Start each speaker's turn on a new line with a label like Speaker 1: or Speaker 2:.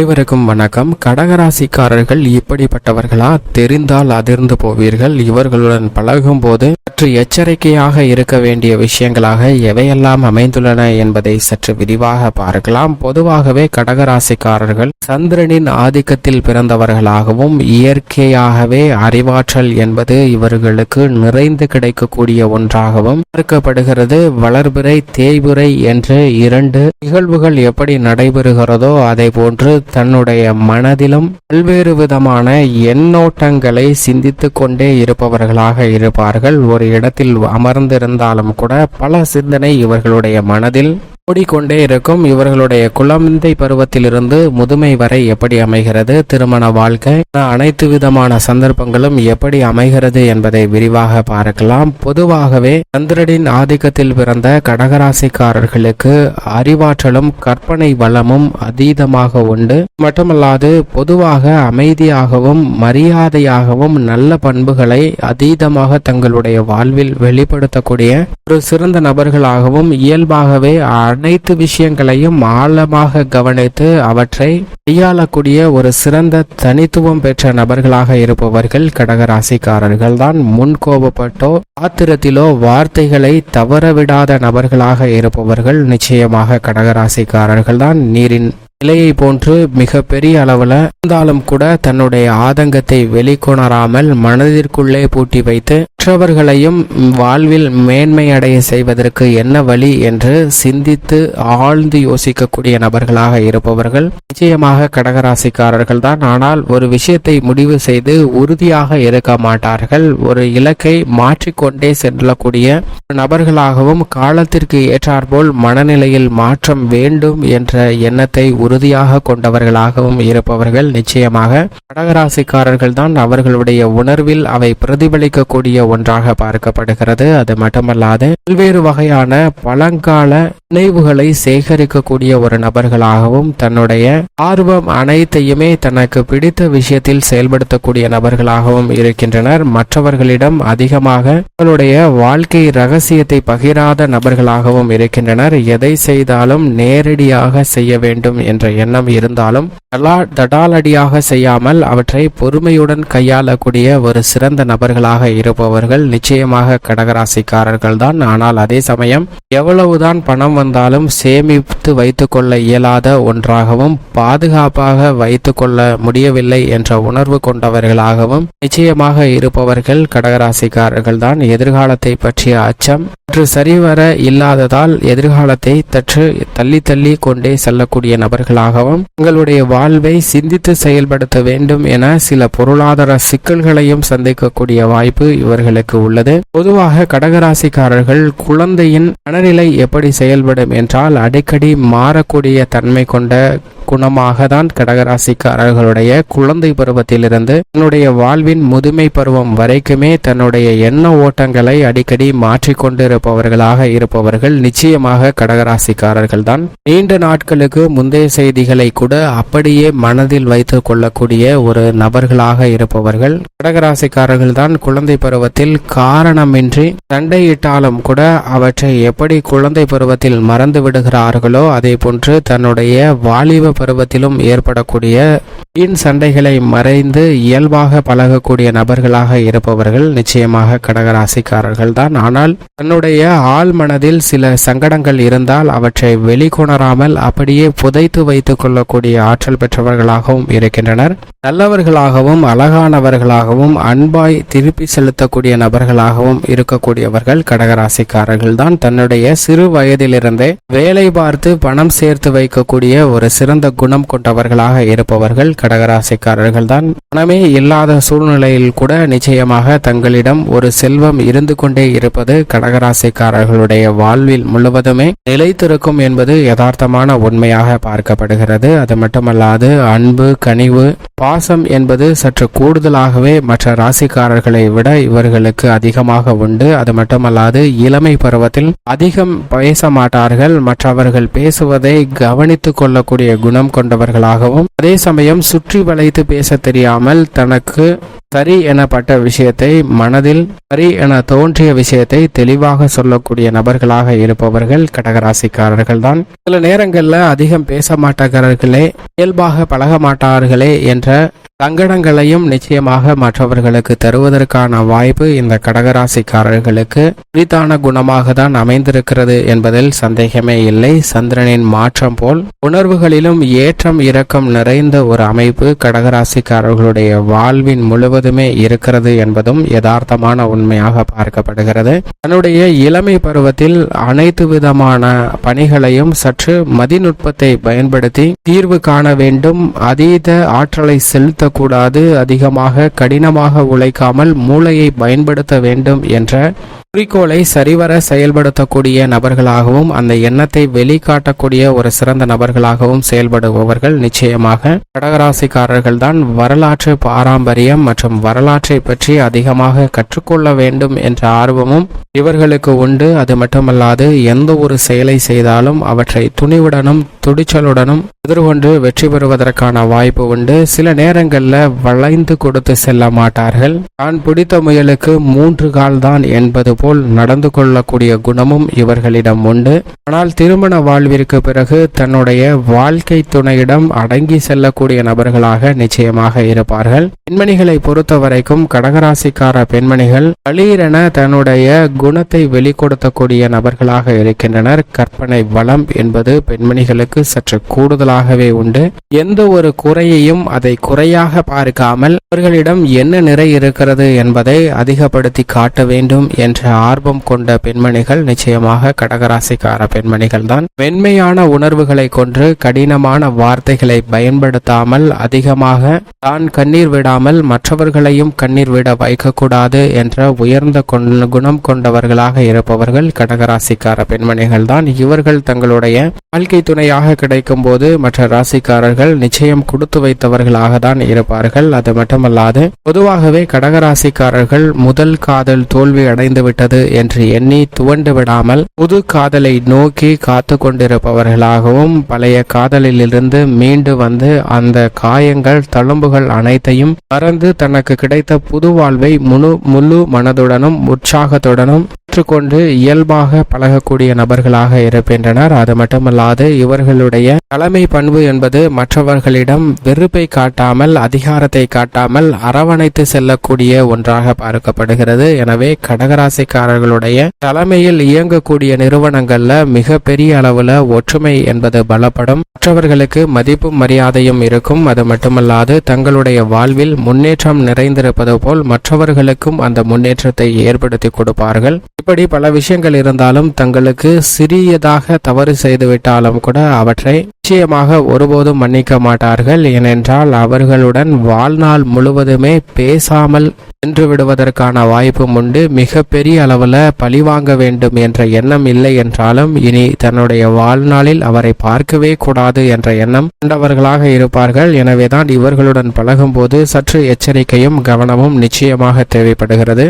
Speaker 1: அனைவருக்கும் வணக்கம். கடகராசிக்காரர்கள் இப்படிப்பட்டவர்களா? தெரிந்தால் அதிர்ந்து போவீர்கள். இவர்களுடன் பழகும் போது சற்று எச்சரிக்கையாக இருக்க வேண்டிய விஷயங்களாக எவையெல்லாம் அமைந்துள்ளன என்பதை சற்று விரிவாக பார்க்கலாம். பொதுவாகவே கடகராசிக்காரர்கள் சந்திரனின் ஆதிக்கத்தில் பிறந்தவர்களாகவும் இயற்கையாகவே அறிவாற்றல் என்பது இவர்களுக்கு நிறைந்து கிடைக்கக்கூடிய ஒன்றாகவும் பார்க்கப்படுகிறது. வளர்பிறை தேய்புரை என்று இரண்டு நிகழ்வுகள் எப்படி நடைபெறுகிறதோ அதை போன்று தன்னுடைய மனதிலும் பல்வேறு விதமான எண்ணோட்டங்களை சிந்தித்து கொண்டே இருப்பவர்களாக இருப்பார்கள். ஒரு இடத்தில் அமர்ந்திருந்தாலும் கூட பல சிந்தனை இவர்களுடைய மனதில் ஓடிக்கொண்டே இருக்கும் இவர்களுடைய குழந்தை பருவத்திலிருந்து முதுமை வரை எப்படி அமைகிறது? திருமண வாழ்க்கை அனைத்து விதமான சந்தர்ப்பங்களும் எப்படி அமைகிறது என்பதை விரிவாக பார்க்கலாம். பொதுவாகவே சந்திரனின் ஆதிக்கத்தில் பிறந்த கடகராசிக்காரர்களுக்கு அறிவாற்றலும் கற்பனை வளமும் அதீதமாக உண்டு. மட்டுமல்லாது பொதுவாக அமைதியாகவும் மரியாதையாகவும் நல்ல பண்புகளை அதீதமாக தங்களுடைய வாழ்வில் வெளிப்படுத்தக்கூடிய ஒரு சிறந்த நபர்களாகவும் இயல்பாகவே அனைத்து விஷயங்களையும் ஆழமாக கவனித்து அவற்றை கையாளக்கூடிய ஒரு சிறந்த தனித்துவம் பெற்ற நபர்களாக இருப்பவர்கள் கடகராசிக்காரர்கள் தான். முன் கோபப்பட்டோ ஆத்திரத்திலோ வார்த்தைகளை தவறவிடாத நபர்களாக இருப்பவர்கள் நிச்சயமாக கடகராசிக்காரர்கள் தான். நீரின் நிலையை போன்று மிக பெரிய அளவில் இருந்தாலும் கூட தன்னுடைய ஆதங்கத்தை வெளிக்கொணராமல் மனதிற்குள்ளே பூட்டி வைத்து மற்றவர்களையும் வாழ்வில் மேன்மை அடைய செய்வதற்கு என்ன வழி என்று சிந்தித்து ஆழ்ந்து யோசிக்கக்கூடிய நபர்களாக இருப்பவர்கள் நிச்சயமாக கடகராசிக்காரர்கள் தான். ஆனால் ஒரு விஷயத்தை முடிவு செய்து உறுதியாக இருக்க மாட்டார்கள். ஒரு இலக்கை மாற்றிக்கொண்டே செல்லக்கூடிய நபர்களாகவும் காலத்திற்கு ஏற்றாற்போல் மனநிலையில் மாற்றம் வேண்டும் என்ற எண்ணத்தை உறுதியாக கொண்டவர்களாகவும் இருப்பவர்கள் நிச்சயமாக கடகராசிக்காரர்கள் தான். அவர்களுடைய உணர்வில் அவை பிரதிபலிக்கக்கூடிய ஒன்றாக பார்க்கப்படுகிறது. அது மட்டுமல்லாது பல்வேறு வகையான பழங்கால நினைவுகளை சேகரிக்கக்கூடிய ஒரு நபர்களாகவும் தன்னுடைய ஆர்வம் அனைத்தையுமே தனக்கு பிடித்த விஷயத்தில் செயல்படுத்தக்கூடிய நபர்களாகவும் இருக்கின்றனர். மற்றவர்களிடம் அதிகமாக தன்னுடைய வாழ்க்கை ரகசியத்தை பகிராத நபர்களாகவும் இருக்கின்றனர். எதை செய்தாலும் நேரடியாக செய்ய வேண்டும் என்ற எண்ணம் இருந்தாலும் தடாலடியாக செய்யாமல் அவற்றை பொறுமையுடன் கையாளக்கூடிய ஒரு சிறந்த நபர்களாக இருப்பவர் இருப்பவர்கள் நிச்சயமாக கடகராசிக்காரர்கள் தான் ஆனால் அதே சமயம் எவ்வளவுதான் பணம் வந்தாலும் சேமித்து வைத்துக்கொள்ள இயலாத ஒன்றாகவும் பாதுகாப்பாக வைத்துக்கொள்ள முடியவில்லை என்ற உணர்வு கொண்டவர்களாகவும் நிச்சயமாக இருப்பவர்கள் கடகராசிக்காரர்கள் தான் எதிர்காலத்தை பற்றிய அச்சம் சற்று சரிவர இல்லாததால் எதிர்காலத்தை தற்று தள்ளி தள்ளி கொண்டே செல்லக்கூடிய நபர்களாகவும் உங்களுடைய வாழ்வை சிந்தித்து செயல்படுத்த வேண்டும் என சில பொருளாதார சிக்கல்களையும் சந்திக்கக்கூடிய வாய்ப்பு இவர்கள் இவர்களுக்கு உள்ளது. பொதுவாக கடகராசிக்காரர்கள் குழந்தையின் மனநிலை எப்படி செயல்படும் என்றால் அடிக்கடி மாறக்கூடிய தன்மை கொண்ட குணமாக தான் கடகராசிக்காரர்களுடைய குழந்தை பருவத்திலிருந்து தன்னுடைய வாழ்வின் முதுமை பருவம் வரைக்குமே தன்னுடைய எண்ண ஓட்டங்களை அடிக்கடி மாற்றிக்கொண்டிருப்பவர்களாக இருப்பவர்கள் நிச்சயமாக கடகராசிக்காரர்கள் தான் நீண்ட நாட்களுக்கு முந்தைய செய்திகளை கூட அப்படியே மனதில் வைத்துக் கொள்ளக்கூடிய ஒரு நபர்களாக இருப்பவர்கள் கடகராசிக்காரர்கள் தான் குழந்தை பருவத்தில் காரணமின்றி சண்டையிட்டாலும் கூட அவற்றை எப்படி குழந்தை பருவத்தில் மறந்து விடுகிறார்களோ அதே போன்று தன்னுடைய வாலிப பருவத்திலும் ஏற்படக்கூடிய வீண் சண்டைகளை மறைந்து இயல்பாக பழகக்கூடிய நபர்களாக இருப்பவர்கள் நிச்சயமாக கடகராசிக்காரர்கள் தான் ஆனால் தன்னுடைய ஆழ் மனதில் சில சங்கடங்கள் இருந்தால் அவற்றை வெளிக்கொணராமல் அப்படியே புதைத்து வைத்துக் கொள்ளக்கூடிய ஆற்றல் பெற்றவர்களாகவும் இருக்கின்றனர். நல்லவர்களாகவும் அழகானவர்களாகவும் அன்பாய் திருப்பி செலுத்தக்கூடிய நபர்களாகவும் இருக்கக்கூடியவர்கள் கடகராசிக்காரர்கள் தான் தன்னுடைய சிறு வயதிலிருந்தே வேலை பார்த்து பணம் சேர்த்து வைக்கக்கூடிய ஒரு சிறந்த குணம் கொண்டவர்களாக இருப்பவர்கள் கடகராசிக்காரர்கள் தான் பணமே இல்லாத சூழ்நிலையில் கூட நிச்சயமாக தங்களிடம் ஒரு செல்வம் இருந்து கொண்டே இருப்பது கடகராசிக்காரர்களுடைய வாழ்வில் முழுவதுமே நிலைத்திருக்கும் என்பது யதார்த்தமான உண்மையாக பார்க்கப்படுகிறது. அது மட்டுமல்லாது அன்பு கனிவு பாசம் என்பது சற்று கூடுதலாகவே மற்ற ராசிக்காரர்களை விட இவர்களுக்கு அதிகமாக உண்டு. அது மட்டுமல்லாது இளமை பருவத்தில் அதிகம் பேச மாட்டார்கள். மற்றவர்கள் பேசுவதை கவனித்துக் கொள்ளக்கூடிய குணம் கொண்டவர்களாகவும் அதே சமயம் சுற்றி வளைத்து பேச தெரியாமல் தனக்கு சரி எனப்பட்ட விஷயத்தை மனதில் சரி என தோன்றிய விஷயத்தை தெளிவாக சொல்லக்கூடிய நபர்களாக இருப்பவர்கள் கடகராசிக்காரர்கள் தான் சில நேரங்களில் அதிகம் பேச மாட்டார்களே இயல்பாக பழக மாட்டார்களே என்ற சங்கடங்களையும் நிச்சயமாக மற்றவர்களுக்கு தருவதற்கான வாய்ப்பு இந்த கடகராசிக்காரர்களுக்கு உரித்தான குணமாக தான் அமைந்திருக்கிறது என்பதில் சந்தேகமே இல்லை. சந்திரனின் மாற்றம் போல் உணர்வுகளிலும் ஏற்றம் இரக்கம் நிறைந்த ஒரு அமைப்பு கடகராசிக்காரர்களுடைய வாழ்வின் முழுவதுமே இருக்கிறது என்பதும் யதார்த்தமான உண்மையாக பார்க்கப்படுகிறது. தன்னுடைய இளமை பருவத்தில் அனைத்து விதமான பணிகளையும் சற்று மதிநுட்பத்தை பயன்படுத்தி தீர்வு காண வேண்டும். அதீத ஆற்றலை செலுத்த செலுத்தக்கூடாது அதிகமாக கடினமாக உழைக்காமல் மூளையை பயன்படுத்த வேண்டும் என்ற குறிக்கோளை சரிவர செயல்படுத்தக்கூடிய நபர்களாகவும் அந்த எண்ணத்தை வெளிக்காட்டக்கூடிய ஒரு சிறந்த நபர்களாகவும் செயல்படுபவர்கள் நிச்சயமாக கடகராசிக்காரர்கள் தான் வரலாற்று பாரம்பரியம் மற்றும் வரலாற்றை பற்றி அதிகமாக கற்றுக்கொள்ள வேண்டும் என்ற ஆர்வமும் இவர்களுக்கு உண்டு. அது மட்டுமல்லாது எந்த ஒரு செயலை செய்தாலும் அவற்றை துணிவுடனும் துடிச்சலுடனும் எதிர்கொண்டு வெற்றி பெறுவதற்கான வாய்ப்பு உண்டு. சில நேரங்களில் வளைந்து கொடுத்து செல்ல மாட்டார்கள். தான் பிடித்த முயலுக்கு மூன்று கால் தான் என்பது போல் நடந்து கொள்ளக்கூடிய குணமும் இவர்களிடம் உண்டு. ஆனால் திருமண வாழ்விற்கு பிறகு தன்னுடைய வாழ்க்கை துணையிடம் அடங்கி செல்லக்கூடிய நபர்களாக நிச்சயமாக இருப்பார்கள். பெண்மணிகளை பொறுத்த வரைக்கும் கடகராசிக்கார பெண்மணிகள் பளீரென தன்னுடைய குணத்தை வெளிக்கொடுத்தக்கூடிய நபர்களாக இருக்கின்றனர். கற்பனை வளம் என்பது பெண்மணிகளுக்கு சற்று கூடுதலாகவே உண்டு. எந்த ஒரு குறையையும் அதை குறையாக பார்க்காமல் அவர்களிடம் என்ன நிறை இருக்கிறது என்பதை அதிகப்படுத்தி காட்ட வேண்டும் என்ற ஆர்வம் கொண்ட பெண்மணிகள் நிச்சயமாக கடகராசிக்கார பெண்மணிகள் தான் மென்மையான உணர்வுகளை கொன்று கடினமான வார்த்தைகளை பயன்படுத்தாமல் அதிகமாக தான் கண்ணீர் விடாமல் மற்றவர்களையும் கண்ணீர் விட வைக்கக்கூடாது என்ற உயர்ந்த குணம் கொண்டவர்களாக இருப்பவர்கள் கடகராசிக்கார பெண்மணிகள் தான் இவர்கள் தங்களுடைய வாழ்க்கை துணையாக கிடைக்கும் போது மற்ற ராசிக்காரர்கள் நிச்சயம் கொடுத்து வைத்தவர்களாக தான் இருப்பார்கள். அது மட்டுமல்லாது பொதுவாகவே கடகராசிக்காரர்கள் முதல் காதல் தோல்வி அடைந்து விட்டது என்று எண்ணி துவண்டு விடாமல் புது காதலை நோக்கி காத்து கொண்டிருப்பவர்களாகவும் பழைய காதலிலிருந்து மீண்டு வந்து அந்த காயங்கள் தழும்புகள் அனைத்தையும் மறந்து தனக்கு கிடைத்த புது வாழ்வை முழு முழு மனதுடனும் உற்சாகத்துடனும் ஏற்றுக்கொண்டு இயல்பாக பழகக்கூடிய நபர்களாக இருக்கின்றனர். அது மட்டுமல்லாது இவர்களுடைய தலைமை பண்பு என்பது மற்றவர்களிடம் வெறுப்பை காட்டாமல் அதிகாரத்தை காட்டாமல் அரவணைத்து செல்லக்கூடிய ஒன்றாக பார்க்கப்படுகிறது. எனவே கடகராசிக்காரர்களுடைய தலைமையில் இயங்கக்கூடிய நிறுவனங்கள்ல மிக பெரிய அளவுல ஒற்றுமை என்பது பலப்படும். மற்றவர்களுக்கு மதிப்பும் மரியாதையும் இருக்கும். அது மட்டுமல்லாது தங்களுடைய வாழ்வில் முன்னேற்றம் நிறைந்திருப்பது போல் மற்றவர்களுக்கும் அந்த முன்னேற்றத்தை ஏற்படுத்தி கொடுப்பார்கள். இப்படி பல விஷயங்கள் இருந்தாலும் தங்களுக்கு சிறியதாக தவறு செய்துவிட்டாலும் கூட அவற்றை நிச்சயமாக ஒருபோதும் மன்னிக்க மாட்டார்கள். ஏனென்றால் அவர்களுடன் வாழ்நாள் முழுவதுமே பேசாமல் சென்று விடுவதற்கான வாய்ப்பும் உண்டு. மிக பெரிய அளவில் பழிவாங்க வேண்டும் என்ற எண்ணம் இல்லை என்றாலும் இனி தன்னுடைய வாழ்நாளில் அவரை பார்க்கவே கூடாது என்ற எண்ணம் கொண்டவர்களாக இருப்பார்கள். எனவேதான் இவர்களுடன் பழகும்போது சற்று எச்சரிக்கையும் கவனமும் நிச்சயமாக தேவைப்படுகிறது.